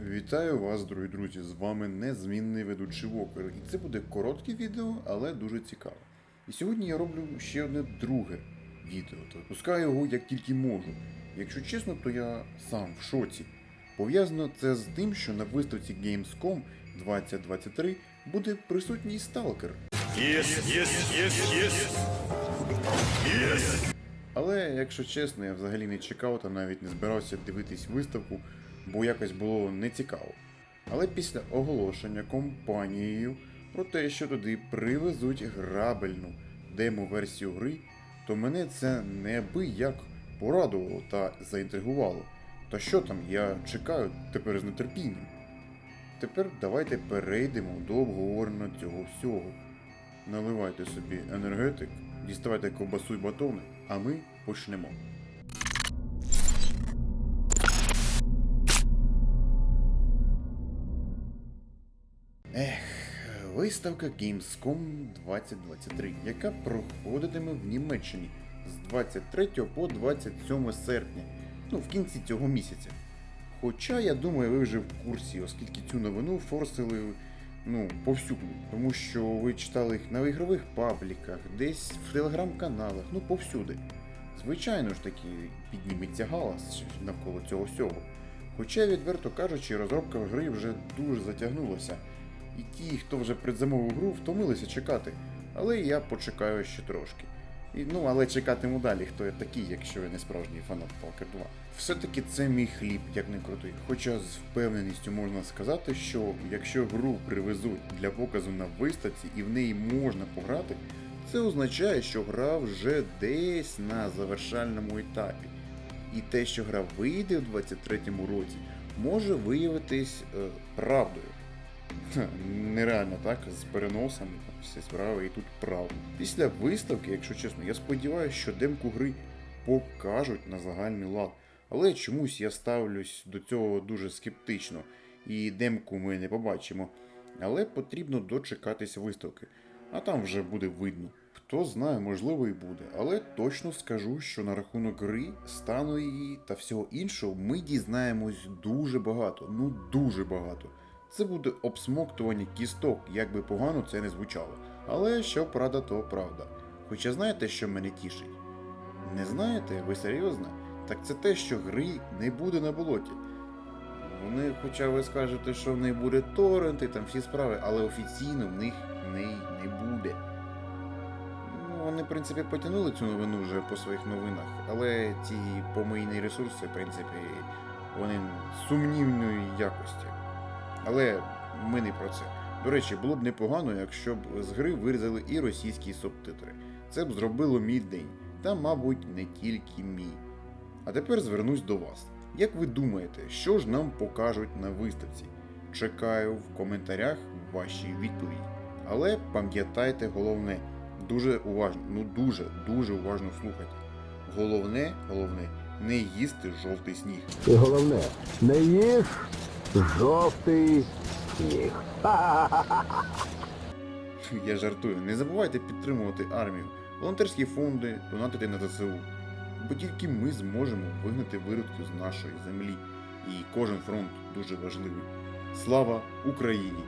Вітаю вас, дорогі друзі! З вами незмінний ведучий Вокер. І це буде коротке відео, але дуже цікаве. І сьогодні я роблю ще одне друге відео та випускаю його як тільки можу. Якщо чесно, то я сам в шоці. Пов'язано це з тим, що на виставці Gamescom 2023 буде присутній сталкер. Yes, yes, yes, yes. Yes. Але, якщо чесно, я взагалі не чекав та навіть не збирався дивитись виставку, бо якось було нецікаво. Але після оголошення компанією про те, що туди привезуть грабельну демо-версію гри, то мене це неабияк порадувало та заінтригувало. Та що там, я чекаю тепер з нетерпінням. Тепер давайте перейдемо до обговорення цього всього. Наливайте собі енергетик, діставайте ковбасу й батони, а ми почнемо. Ех, виставка Gamescom 2023, яка проходитиме в Німеччині з 23 по 27 серпня, ну в кінці цього місяця. Хоча я думаю, ви вже в курсі, оскільки цю новину форсили ну, повсюду. Тому що ви читали їх на ігрових пабліках, десь в телеграм-каналах, ну повсюди. Звичайно ж таки, підніметься галас навколо цього всього. Хоча, відверто кажучи, розробка гри вже дуже затягнулася. І ті, хто вже предзамовив гру, втомилися чекати. Але я почекаю ще трошки. І, ну, але чекатиму далі, хто я такий, якщо я не справжній фанат Stalker 2. Все-таки це мій хліб, як не крутий. Хоча з впевненістю можна сказати, що якщо гру привезуть для показу на виставці і в неї можна пограти, це означає, що гра вже десь на завершальному етапі. І те, що гра вийде у 23-му році, може виявитись е, правдою. Нереально так, з переносами, там, всі справи і тут правда. Після виставки, якщо чесно, я сподіваюся, що демку гри покажуть на загальний лад. Але чомусь я ставлюсь до цього дуже скептично, і демку ми не побачимо. Але потрібно дочекатися виставки, а там вже буде видно. Хто знає, можливо і буде, але точно скажу, що на рахунок гри, стану її та всього іншого ми дізнаємось дуже багато, ну дуже багато. Це буде обсмоктування кісток, як би погано це не звучало. Але що правда, то правда. Хоча знаєте, що мене тішить? Не знаєте, ви серйозно? Так це те, що гри не буде на болоті. Вони, хоча ви скажете, що в них буде торренти, там всі справи, але офіційно в них неї не буде. Ну, вони, в принципі, потягнули цю новину вже по своїх новинах, але ці помийні ресурси, в принципі, вони сумнівної якості. Але ми не про це. До речі, було б непогано, якщо б з гри вирізали і російські субтитри. Це б зробило мій день, та, мабуть, не тільки мій. А тепер звернусь до вас. Як ви думаєте, що ж нам покажуть на виставці? Чекаю в коментарях ваші відповіді. Але пам'ятайте головне, дуже уважно, ну дуже, дуже уважно слухайте. Головне, головне, не їсти жовтий сніг. І головне, не їж жовтий сніг. Я жартую. Не забувайте підтримувати армію, волонтерські фонди, донатити на ЗСУ. Бо тільки ми зможемо вигнати виродку з нашої землі. І кожен фронт дуже важливий. Слава Україні!